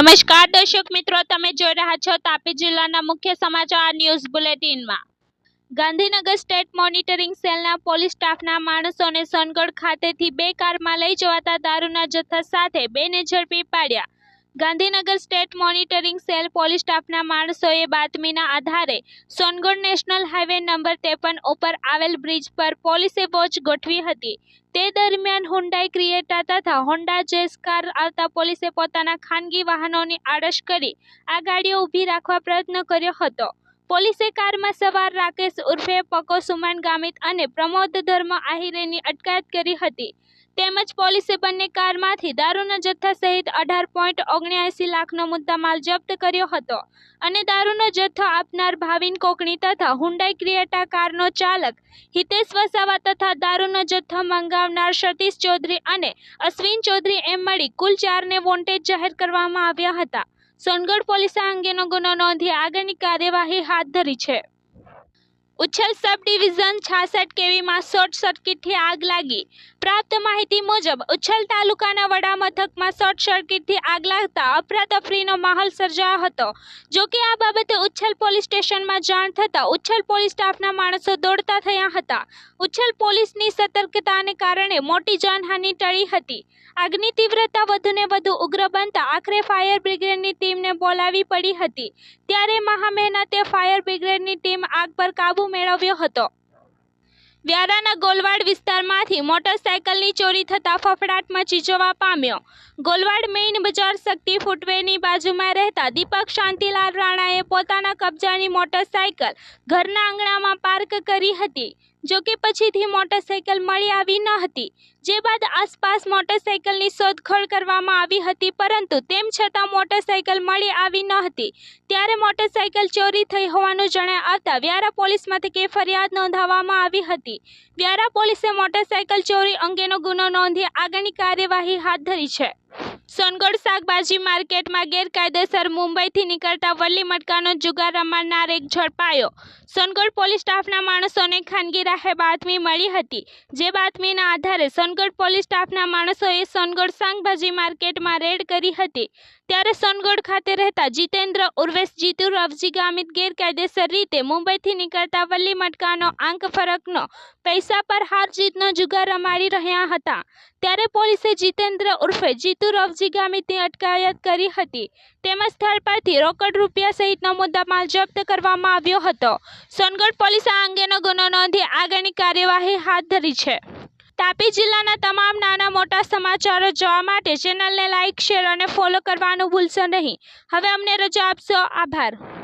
નમસ્કાર, દર્શક મિત્રો, તમે જોઈ રહ્યા છો તાપી જિલ્લાના મુખ્ય સમાચાર ન્યૂઝ બુલેટિનમાં. ગાંધીનગર સ્ટેટ મોનિટરિંગ સેલના પોલીસ સ્ટાફના માણસોને સોનગઢ ખાતેથી બે કારમાં લઈ જવાતા દારૂના જથ્થા સાથે બેને ઝડપી પાડ્યા. Gandhinagar state monitoring cell police સ્ટાફના માણસોએ બાતમીના આધારે સોનગઢ નેશનલ હાઈવે નંબર ત્રેપન ઉપર આવેલ બ્રિજ પર પોલીસે વોચ ગોઠવી હતી. તે દરમિયાન હુન્ડાઈ ક્રિએટા તથા હોન્ડા જેસ કાર આવતા પોલીસે પોતાના ખાનગી વાહનોની આડશ કરી આ ગાડીઓ ઊભી રાખવા પ્રયત્ન કર્યો હતો. પોલીસે કારમાં સવાર રાકેશ ઉર્ફે પકો સુમાન ગામિત અને પ્રમોદ ધર્મ આહિરેની અટકાયત કરી હતી. તેમજ પોલીસે બંને કારમાંથી દારૂના જથ્થા સહિત અઢાર પોઈન્ટ ઓગણ્યાએંસી લાખનો મુદ્દામાલ જપ્ત કર્યો હતો અને દારૂનો જથ્થો આપનાર ભાવિન કોકણી તથા હુન્ડાઈ ક્રિએટા કારનો ચાલક હિતેશ વસાવા તથા દારૂનો જથ્થો મંગાવનાર સતીશ ચૌધરી અને અશ્વિન ચૌધરી એમ મળી કુલ ચારને વોન્ટેજ જાહેર કરવામાં આવ્યા હતા સોનગઢ પોલીસે આ અંગેનો ગુનો નોંધી આગળની કાર્યવાહી હાથ ધરી છે. ઉચ્છલ સબ ડિવિઝન છાસઠ કેવીમાં શોર્ટ સર્કિટથી આગ લાગી. પ્રાપ્ત માહિતી મુજબ ઉચ્છલ તાલુકાના વડા મથકમાં શોર્ટ સર્કિટથી આગ લાગતા અફરાતફરીનો માહોલ સર્જાયો હતો. જો કે આ બાબતે ઉચ્છલ પોલીસ સ્ટેશનમાં જાણ થતાં ઉચ્છલ પોલીસ સ્ટાફના માણસો દોડતા થયા હતા. ઉચ્છલ પોલીસની સતર્કતાને કારણે મોટી જાનહાનિ ટળી હતી. આગની તીવ્રતા વધુને વધુ ઉગ્ર બનતા આખરે ફાયર બ્રિગેડની ટીમને બોલાવી પડી હતી. ત્યારે મહામહેનતે ફાયર બ્રિગેડની ટીમ આગ પર કાબૂ મેળવ્યો હતો. વ્યારાના ગોલવાડ વિસ્તારમાંથી મોટરસાયકલની ચોરી થતાં ફફડાટ મચી જવા પામ્યો. ગોલવાડ મેઇન બજાર શક્તિ ફૂટવેની બાજુમાં રહેતા દીપક શાંતિલાલ રાણાએ પોતાના કબજાની મોટરસાયકલ ઘરના આંગણામાં પાર્ક કરી હતી. જો કે પછીથી મોટરસાયકલ મળી આવી ન હતી. જે બાદ આસપાસ મોટરસાયકલની શોધખોળ કરવામાં આવી હતી, પરંતુ તેમ છતાં મોટરસાયકલ મળી આવી ન હતી. ત્યારે મોટરસાયકલ ચોરી થઈ હોવાનું જણાય આવતા વ્યારા પોલીસ મથકે ફરિયાદ નોંધાવવામાં આવી હતી. વ્યારા પોલીસે મોટરસાયકલ ચોરી અંગેનો ગુનો નોંધી આગળની કાર્યવાહી હાથ ધરી છે. સોનગઢ શાકભાજી માર્કેટમાં ગેરકાયદેસર મુંબઈથી નીકળતા વલ્લી મટકાનો જુગાર રમાડનાર એક ઝડપાયો. સોનગઢ પોલીસ સ્ટાફના માણસોને ખાનગી રાહે બાતમી મળી હતી. જે બાતમીના આધારે સોનગઢ પોલીસ સ્ટાફના માણસોએ સોનગઢ શાકભાજી માર્કેટમાં રેડ કરી હતી. ત્યારે સોનગઢ ખાતે રહેતા જીતેન્દ્ર ઉર્વેશ જીતુ રવજી ગામિત ગેરકાયદેસર રીતે મુંબઈથી નીકળતા વલ્લી મટકાનો આંક ફરકનો પૈસા પર હાર જીતનો જુગાર રમાડી રહ્યા હતા. ત્યારે પોલીસે જીતેન્દ્ર ઉર્ફે જીતુ રવજી ગામિતની અટકાયત કરી હતી. તેમજ સ્થળ પરથી રોકડ રૂપિયા સહિતનો મુદ્દામાલ જપ્ત કરવામાં આવ્યો હતો. સોનગઢ પોલીસે આ અંગેનો ગુનો નોંધી આગળની કાર્યવાહી હાથ ધરી છે. તાપી જિલ્લાના તમામ નાના મોટા સમાચારો જોવા માટે ચેનલને લાઇક શેર અને ફોલો કરવાનું ભૂલશો નહીં. હવે અમને રજા આપશો. આભાર.